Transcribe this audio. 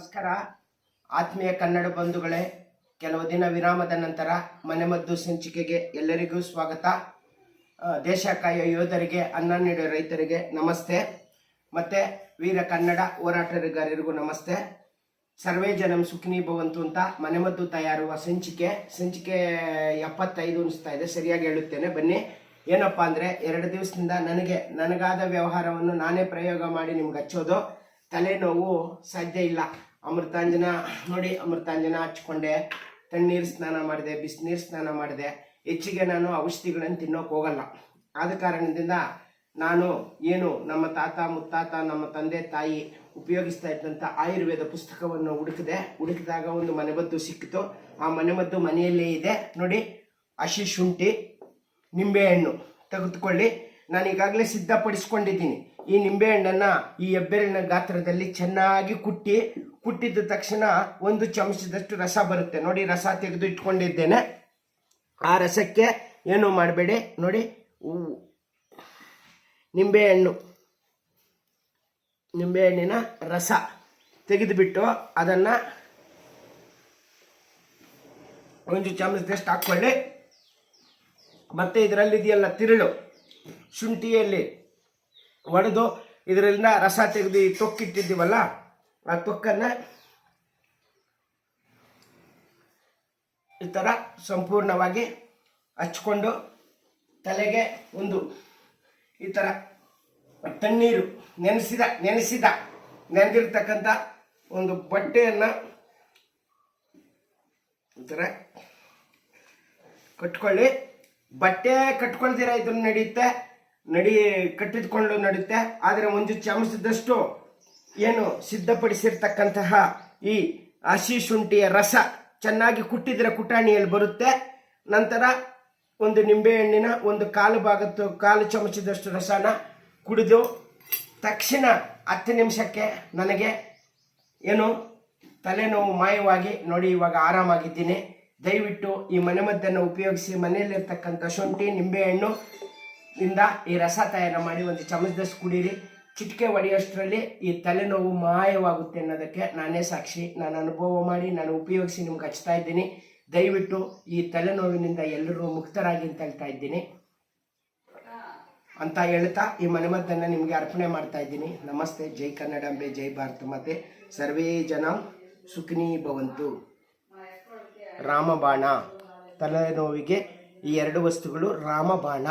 ನಮಸ್ಕಾರ. ಆತ್ಮೀಯ ಕನ್ನಡ ಬಂಧುಗಳೇ, ಕೆಲವು ದಿನ ವಿರಾಮದ ನಂತರ ಮನೆಮದ್ದು ಸಂಚಿಕೆಗೆ ಎಲ್ಲರಿಗೂ ಸ್ವಾಗತ. ದೇಶ ಕಾಯೋ ಯೋಧರಿಗೆ ಅನ್ನ ನೀಡೋ ರೈತರಿಗೆ ನಮಸ್ತೆ. ಮತ್ತೆ ವೀರ ಕನ್ನಡ ಹೋರಾಟಗಾರರಿಗೂ ನಮಸ್ತೆ. ಸರ್ವೇ ಜನಂ ಸುಖಿನಿ ಭವಂತು ಅಂತ ಮನೆಮದ್ದು ತಯಾರುವ ಸಂಚಿಕೆ ಸಂಚಿಕೆ ಎಪ್ಪತ್ತೈದು ಅನಿಸ್ತಾ ಇದೆ. ಸರಿಯಾಗಿ ಹೇಳುತ್ತೇನೆ, ಬನ್ನಿ. ಏನಪ್ಪಾ ಅಂದ್ರೆ, ಎರಡು ದಿವಸದಿಂದ ನನಗೆ, ನನಗಾದ ವ್ಯವಹಾರವನ್ನು ನಾನೇ ಪ್ರಯೋಗ ಮಾಡಿ ನಿಮ್ಗೆ ಹಚ್ಚೋದು. ತಲೆನೋವು ಸಾಧ್ಯ ಇಲ್ಲ. ಅಮೃತಾಂಜನ, ನೋಡಿ ಅಮೃತಾಂಜನ ಹಚ್ಕೊಂಡೆ ತಣ್ಣೀರು ಸ್ನಾನ ಮಾಡಿದೆ, ಬಿಸಿನೀರು ಸ್ನಾನ ಮಾಡಿದೆ. ಹೆಚ್ಚಿಗೆ ನಾನು ಔಷಧಿಗಳನ್ನು ತಿನ್ನೋಕೆ ಹೋಗಲ್ಲ. ಆದ ಕಾರಣದಿಂದ ನಾನು ಏನು ನಮ್ಮ ತಾತ, ಮುತ್ತಾತ, ನಮ್ಮ ತಂದೆ, ತಾಯಿ ಉಪಯೋಗಿಸ್ತಾ ಇದ್ದಂಥ ಆಯುರ್ವೇದ ಪುಸ್ತಕವನ್ನು ಹುಡುಕಿದೆ. ಹುಡುಕಿದಾಗ ಒಂದು ಮನೆಮದ್ದು ಸಿಕ್ಕಿತು. ಆ ಮನೆಮದ್ದು ಮನೆಯಲ್ಲೇ ಇದೆ. ನೋಡಿ, ಹಸಿ ಶುಂಠಿ, ನಿಂಬೆಹಣ್ಣು ತೆಗೆದುಕೊಳ್ಳಿ. ನಾನು ಈಗಾಗಲೇ ಸಿದ್ಧಪಡಿಸ್ಕೊಂಡಿದ್ದೀನಿ. ಈ ನಿಂಬೆಹಣ್ಣನ್ನು ಈ ಹೆಬ್ಬೆರಳಿನ ಗಾತ್ರದಲ್ಲಿ ಚೆನ್ನಾಗಿ ಕುಟ್ಟಿ ಕುಟ್ಟಿದ ತಕ್ಷಣ ಒಂದು ಚಮಚದಷ್ಟು ರಸ ಬರುತ್ತೆ. ನೋಡಿ, ರಸ ತೆಗೆದು ಇಟ್ಕೊಂಡಿದ್ದೇನೆ. ಆ ರಸಕ್ಕೆ ಏನು ಮಾಡಬೇಡಿ? ನೋಡಿ ನಿಂಬೆಹಣ್ಣು. ನಿಂಬೆಹಣ್ಣಿನ ರಸ ತೆಗೆದುಬಿಟ್ಟು ಅದನ್ನು ಒಂದು ಚಮಚದಷ್ಟು ಹಾಕ್ಕೊಳ್ಳಿ. ಮತ್ತೆ ಇದರಲ್ಲಿ ಇದೆಯಲ್ಲ ತಿರುಳು, ಶುಂಠಿಯಲ್ಲಿ ಒಡೆದು ಇದರಿಂದ ರಸ ತೆಗೆದು ತೊಕ್ಕಿಟ್ಟಿದ್ದೀವಲ್ಲ ಆ ಈ ಥರ ಸಂಪೂರ್ಣವಾಗಿ ಹಚ್ಕೊಂಡು ತಲೆಗೆ ಒಂದು ಈ ಥರ ತಣ್ಣೀರು ನೆನೆಸಿದ ನೆನೆಸಿದ, ನೆನೆದಿರ್ತಕ್ಕಂಥ ಒಂದು ಬಟ್ಟೆಯನ್ನು ಈ ಥರ ಕಟ್ಕೊಳ್ಳಿ. ಬಟ್ಟೆ ಕಟ್ಕೊಳ್ದಿರ ಇದನ್ನು ನಡೆಯುತ್ತೆ, ನಡಿ ಕಟ್ಟಿದ್ಕೊಂಡು ನಡೆಯುತ್ತೆ, ಆದರೆ ಒಂದು ಚಮಚದಷ್ಟು ಏನು ಸಿದ್ಧಪಡಿಸಿರ್ತಕ್ಕಂತಹ ಈ ಹಸಿ ಶುಂಠಿಯ ರಸ ಚೆನ್ನಾಗಿ ಕುಟ್ಟಿದ್ರೆ ಕುಟಾಣಿಯಲ್ಲಿ ಬರುತ್ತೆ. ನಂತರ ಒಂದು ನಿಂಬೆಹಣ್ಣಿನ ಒಂದು ಕಾಲು ಭಾಗದ್ದು ಕಾಲು ಚಮಚದಷ್ಟು ರಸನ ಕುಡಿದು ತಕ್ಷಣ ಹತ್ತು ನಿಮಿಷಕ್ಕೆ ನನಗೆ ಏನು ತಲೆನೋವು ಮಾಯವಾಗಿ ನೋಡಿ ಇವಾಗ ಆರಾಮಾಗಿದ್ದೀನಿ. ದಯವಿಟ್ಟು ಈ ಮನೆಮದ್ದನ್ನು ಉಪಯೋಗಿಸಿ ಮನೆಯಲ್ಲಿರ್ತಕ್ಕಂಥ ಶುಂಠಿ ನಿಂಬೆಹಣ್ಣು ಇಂದ ಈ ರಸ ತಯಾರು ಮಾಡಿ ಒಂದು ಚಮಚದಷ್ಟು ಕುಡೀರಿ. ಚಿಟಿಕೆ ಹೊಡೆಯೋಷ್ಟರಲ್ಲಿ ಈ ತಲೆನೋವು ಮಾಯವಾಗುತ್ತೆ ಅನ್ನೋದಕ್ಕೆ ನಾನೇ ಸಾಕ್ಷಿ. ನಾನು ಅನುಭವ ಮಾಡಿ, ನಾನು ಉಪಯೋಗಿಸಿ ನಿಮ್ಗೆ ಹಚ್ತಾ ಇದ್ದೀನಿ. ದಯವಿಟ್ಟು ಈ ತಲೆನೋವಿನಿಂದ ಎಲ್ಲರೂ ಮುಕ್ತರಾಗಿ ಅಂತ ಹೇಳ್ತಾ ಇದ್ದೀನಿ. ಅಂತ ಹೇಳ್ತಾ ಈ ಮನೆಮದ್ದನ್ನು ನಿಮಗೆ ಅರ್ಪಣೆ ಮಾಡ್ತಾ ಇದ್ದೀನಿ. ನಮಸ್ತೆ, ಜೈ ಕನ್ನಡಾಂಬೆ ಜೈ ಭಾರತ ಮತ್ತೆ ಸರ್ವೇ ಜನ ಸುಖಿನಿ ಭವಂತು. ರಾಮಬಾಣ. ತಲೆನೋವಿಗೆ ಈ ಎರಡು ವಸ್ತುಗಳು ರಾಮಬಾಣ.